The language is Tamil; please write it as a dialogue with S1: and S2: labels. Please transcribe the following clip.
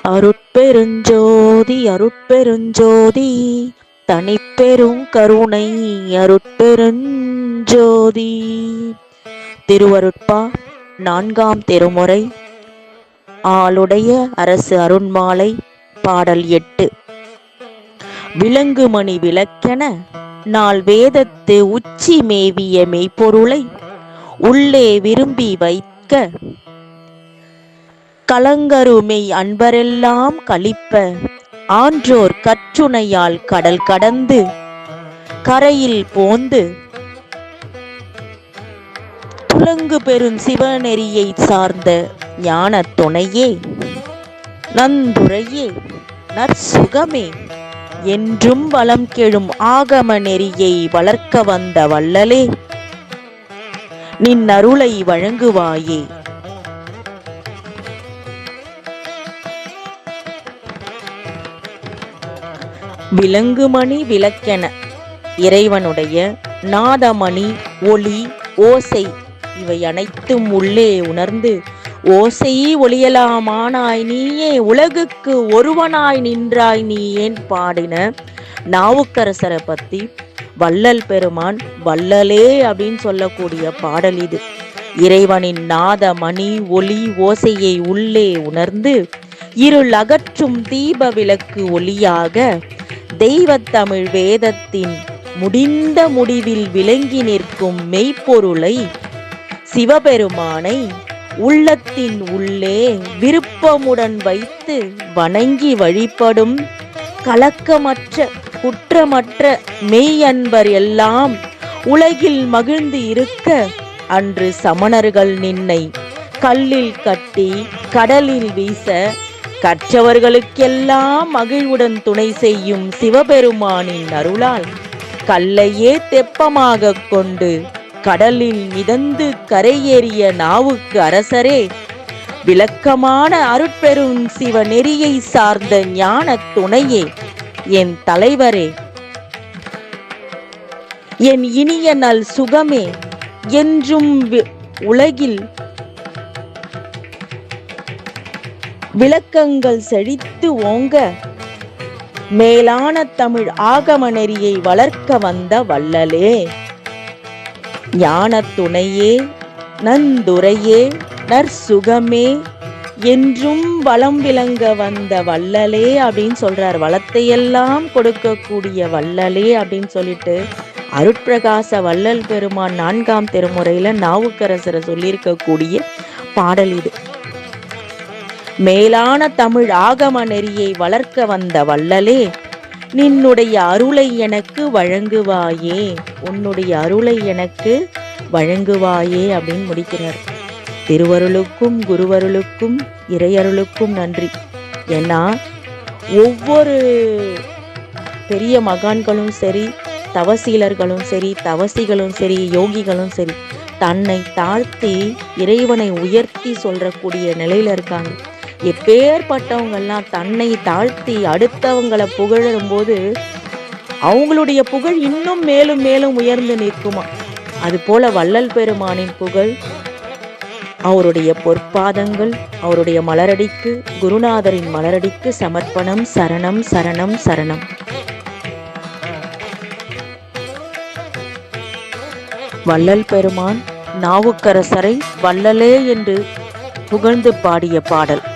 S1: அருட்பெருஞ்சோதி அருட்பெருஞ்சோதி தனிப்பெரும் கருணை அருட்பெருஞ்சோதி. திருவருட்பா நான்காம் திருமுறை ஆளுடைய அரசு அருண்மாலை பாடல் எட்டு. விலங்குமணி விளக்கென நாள் வேதத்து உச்சி மேவிய மெய்ப்பொருளை உள்ளே விரும்பி வைக்க கலங்கருமை அன்பரெல்லாம் கழிப்ப. ஆன்றோர் கற்றுணையால் கடல் கடந்து கரையில் போந்து துலங்கு பெரும் சிவநெறியை சார்ந்த ஞான துணையே. நந்துரையே நற்சுகமே என்றும் வளம் கெழும் ஆகம நெறியை வளர்க்க வந்த வள்ளலே. நின் அருளை வழங்குவாயே விலங்குமணி விளக்கென. இறைவனுடைய நாதமணி ஒளி ஓசை இவை அனைத்தும் உள்ளே உணர்ந்து ஓசையே ஒளியலாமானாய் நீயே உலகுக்கு ஒருவனாய் நின்றாய் நீ ஏன் பாடின? நாவுக்கரசரை பத்தி வள்ளல் பெருமான் வள்ளலே அப்படின்னு சொல்லக்கூடிய பாடல் இது. இறைவனின் நாத மணி ஒளி ஓசையை உள்ளே உணர்ந்து இருள் அகற்றும் தீப விளக்கு ஒளியாக தெய்வத்தமிழ் வேதத்தின் முடிந்த முடிவில் விளங்கி நிற்கும் மெய்ப்பொருளை சிவபெருமானை உள்ளத்தின் உள்ளே விருப்பமுடன் வைத்து வணங்கி வழிபடும் கலக்கமற்ற குற்றமற்ற மெய் அன்பர் எல்லாம் உலகில் மகிழ்ந்து இருக்க அன்று சமணர்கள் நின்னை கல்லில் கட்டி கடலில் வீச கற்றவர்களுக்கெல்லாம் மகிழ்வுடன் துணை செய்யும் சிவபெருமானின் அருளால் கல்லையே தெப்பமாக கொண்டு கடலில் மிதந்து கரையேறிய நாவுக்கு அரசரே விளக்கமான அருட்பெரும் சிவ நெறியை சார்ந்த ஞான துணையே என் தலைவரே. என் இனிய நல் சுகமே என்றும் உலகில் விளக்கங்கள் செழித்து ஓங்க மேலான தமிழ் ஆகம நெறியை வளர்க்க வந்த வள்ளலே. ஞான துணையே நந்துரையே நற்சுகமே என்றும் வளம் விளங்க வந்த வள்ளலே அப்படின்னு சொல்றார். வளத்தையெல்லாம் கொடுக்கக்கூடிய வள்ளலே அப்படின்னு சொல்லிட்டு அருட்பிரகாச வள்ளல் பெருமான் நான்காம் திருமுறையில நாவுக்கரசரை சொல்லியிருக்கக்கூடிய பாடல் இது. மேலான தமிழ் ஆகம நெறியை வளர்க்க வந்த வள்ளலே நின்னுடைய அருளை எனக்கு வழங்குவாயே உன்னுடைய அருளை எனக்கு வழங்குவாயே அப்படின்னு முடிக்கிறார். திருவருளுக்கும் குருவருளுக்கும் இறையருளுக்கும் நன்றி. ஏன்னா ஒவ்வொரு பெரிய மகான்களும் சரி தவசீலர்களும் சரி தவசிகளும் சரி யோகிகளும் சரி தன்னை தாழ்த்தி இறைவனை உயர்த்தி சொல்றக்கூடிய நிலையில இருக்காங்க. எப்பேற்பட்டவங்கெல்லாம் தன்னை தாழ்த்தி அடுத்தவங்களை புகழும் போது அவங்களுடைய புகழ் இன்னும் மேலும் மேலும் உயர்ந்து நிற்குமா? அது போல வள்ளல் பெருமானின் புகழ் அவருடைய பொற்பாதங்கள் அவருடைய மலரடிக்கு குருநாதரின் மலரடிக்கு சமர்ப்பணம் சரணம் சரணம் சரணம். வள்ளல் பெருமான் நாவுக்கரசரை வள்ளலே என்று புகழ்ந்து பாடிய பாடல்.